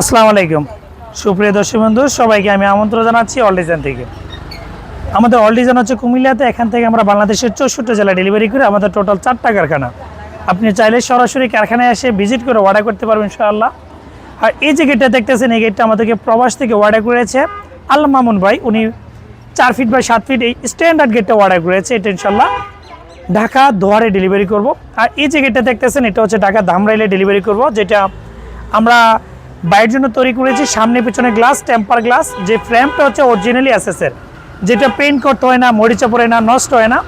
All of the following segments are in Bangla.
আসসালামু আলাইকুম। সুপ্রিয় দর্শক বন্ধু, সবাইকে আমি আমন্ত্রণ জানাচ্ছি অল ডিজাইন থেকে। আমাদের অল ডিজাইন হচ্ছে কুমিল্লাতে, এখান থেকে আমরা বাংলাদেশের চৌষট্টি জেলা ডেলিভারি করে আমাদের টোটাল চারটা কারখানা। আপনি চাইলে সরাসরি কারখানায় এসে ভিজিট করে অর্ডার করতে পারবেন ইনশাআল্লাহ। আর এই যে গেটটা দেখতেছেন, এই গেটটা আমাদেরকে প্রবাস থেকে অর্ডার করেছে আল্লাহ মামুন ভাই। উনি চার ফিট বাই সাত ফিট এই স্ট্যান্ডার্ড গেটটা অর্ডার করেছে, এটা ইনশাল্লাহ ঢাকা দোয়ারে ডেলিভারি করব। আর এই যে গেটটা দেখতেছেন, এটা হচ্ছে ঢাকা ধামরাইলে ডেলিভারি করব, যেটা আমরা বাইরের জন্য তৈরি করেছি, সামনে পিছনে গ্লাস টেম্পার গ্লাস যে ফ্রেমটা হচ্ছে অরিজিনালি এসএসের যেটা পেন্ট করতে হয় না, মরিচা পড়ে না, নষ্ট হয় না।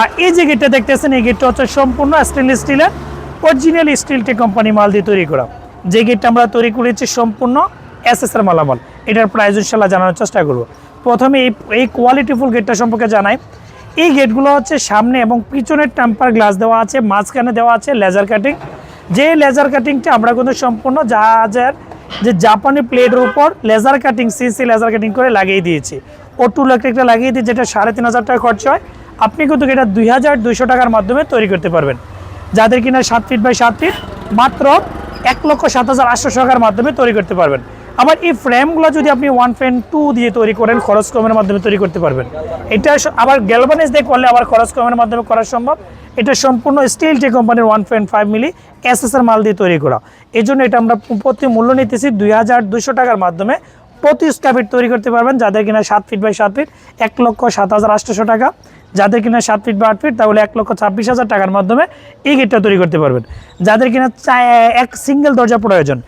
আর এই যে গেটটা দেখতেছেন, এই গেটটা হচ্ছে সম্পূর্ণ স্টেনলেস স্টিলের অরিজিনাল স্টিলটি কোম্পানি মাল দিয়ে তৈরি করা। যে গেটটা আমরা তৈরি করেছি সম্পূর্ণ এসএসের মালামাল। এটার প্রাইস ইনশাল্লাহ জানানোর চেষ্টা করব। প্রথমে এই এই কোয়ালিটিফুল গেটটা সম্পর্কে জানাই। এই গেটগুলো হচ্ছে সামনে এবং পিছনের টেম্পার গ্লাস দেওয়া আছে, মাঝখানে দেওয়া আছে লেজার কাটিং যে লেজার কাটিংটা আমরা কিন্তু সম্পূর্ণ জাহাজের যে জাপানি প্লেটের উপর laser cutting CC laser cutting করে লাগিয়ে দিয়েছি। ও টু একটা লাগিয়ে দিয়ে যেটা সাড়ে তিন হাজার টাকা খরচ হয়, আপনি কিন্তু এটা দুই হাজার দুইশো টাকার মাধ্যমে তৈরি করতে পারবেন। যাদের কিনা সাত ফিট বাই সাত ফিট মাত্র এক লক্ষ সাত হাজার আটশো টাকার মাধ্যমে তৈরি করতে পারবেন। আবার এই ফ্রেমগুলো যদি আপনি ওয়ান ফ্রেম টু দিয়ে তৈরি করেন খরচ কমের মাধ্যমে তৈরি করতে পারবেন। এটা আবার গ্যালভানাইজ দিয়ে করলে আবার খরচ কমের মাধ্যমে করা সম্ভব। এটা সম্পূর্ণ স্টিল টে কোম্পানির one point five milli SSR মাল দিয়ে তৈরি করা। এই জন্য এটা আমরা প্রতি মূল্য নিতেছি দুই হাজার দুশো টাকার মাধ্যমে। প্রতি স্কোয়ার ফিট তৈরি করতে পারবেন, যাদের কিনা সাত ফিট বাই সাত ফিট এক লক্ষ সাত হাজার আটশোশো টাকা। যাদের কিনা সাত ফিট বা আট ফিট তাহলে এক লক্ষ ছাব্বিশ হাজার টাকার মাধ্যমে এই গেটটা তৈরি করতে পারবেন। যাদের কিনা এক সিঙ্গেল দরজা প্রয়োজন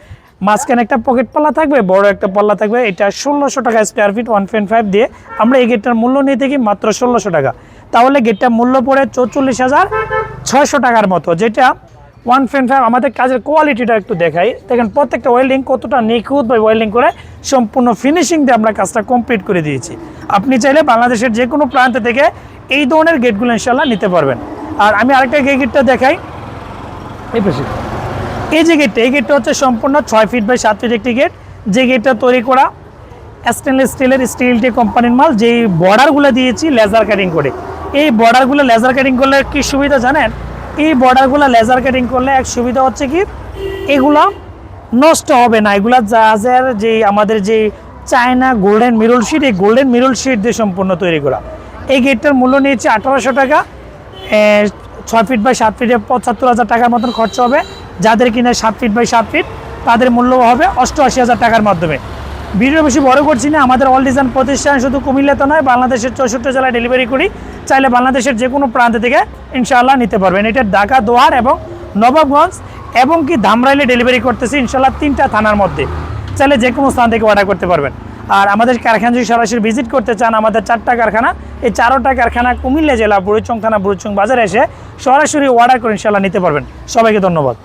মাঝখানে একটা পকেট পাল্লা থাকবে, বড় একটা পাল্লা থাকবে। এটা ষোলোশো টাকা square feet one point five দিয়ে আমরা এই গেটটার মূল্য নিয়ে থাকি মাত্র ষোলোশো টাকা। তাহলে গেটটার মূল্য পড়ে চৌচল্লিশ হাজার ছয়শো টাকার মতো, যেটা ওয়ান পয়েন্ট ফাইভ আমাদের কাজের কোয়ালিটিটা একটু দেখাই। দেখেন, প্রত্যেকটা ওয়েল্ডিং কতটা নিখুঁত বা ওয়েল্ডিং করে সম্পূর্ণ ফিনিশিং দিয়ে আমরা কাজটা কমপ্লিট করে দিয়েছি। আপনি চাইলে বাংলাদেশের যে কোনো প্রান্ত থেকে এই ধরনের গেটগুলো ইনশাল্লাহ নিতে পারবেন। আর আমি আরেকটা গেটটা দেখাই। এই পাশে। এই যে গেটটা এই গেটটা হচ্ছে সম্পূর্ণ ছয় ফিট বাই সাত ফিট একটি গেট যে গেটটা তৈরি করা স্টেনলেস স্টিলের স্টিল টি কোম্পানির মাল, যেই বর্ডারগুলো দিয়েছি লেজার কাটিং করে। এই বর্ডারগুলো লেজার কাটিং করলে কি সুবিধা জানেন? এই বর্ডারগুলো লেজার কাটিং করলে এক সুবিধা হচ্ছে কি? এগুলো নষ্ট হবে না। এগুলা জাহাজের যে আমাদের যে চায়না গোল্ডেন মিরল শিট এই গোল্ডেন মিরল শিট দিয়ে সম্পূর্ণ তৈরি করা। এই গেটটার মূল্য নিয়েছে আঠারোশো টাকা। ছয় ফিট বাই সাত ফিটে পঁচাত্তর হাজার টাকার মতন খরচ হবে। যাদের কিনা সাত ফিট বাই সাত ফিট তাদের মূল্য হবে অষ্টআশি হাজার টাকার মাধ্যমে। ভিডিও বেশি বড় করছি না, আমাদের অল ডিজাইন প্রতিষ্ঠান শুধু কুমিল্লাতে নয়, বাংলাদেশের চৌষট্টি জেলায় ডেলিভারি করি। চাইলে বাংলাদেশের যে কোনো প্রান্ত থেকে ইনশাআল্লাহ নিতে পারবেন। এটা ঢাকা দোয়ার এবং নবাবগঞ্জ এবং কি ধামরাইলে ডেলিভারি করতেছি ইনশাআল্লাহ তিনটা থানার মধ্যে। চাইলে যে কোনো স্থান থেকে অর্ডার করতে পারবেন। আর আমাদের কারখানা যদি সরাসরি ভিজিট করতে চান, আমাদের চারটা কারখানা, এই চারোটা কারখানা কুমিল্লা জেলা, বুড়িচং থানা, বুড়িচং বাজারে এসে সরাসরি অর্ডার করে ইনশাআল্লাহ নিতে পারবেন। সবাইকে ধন্যবাদ।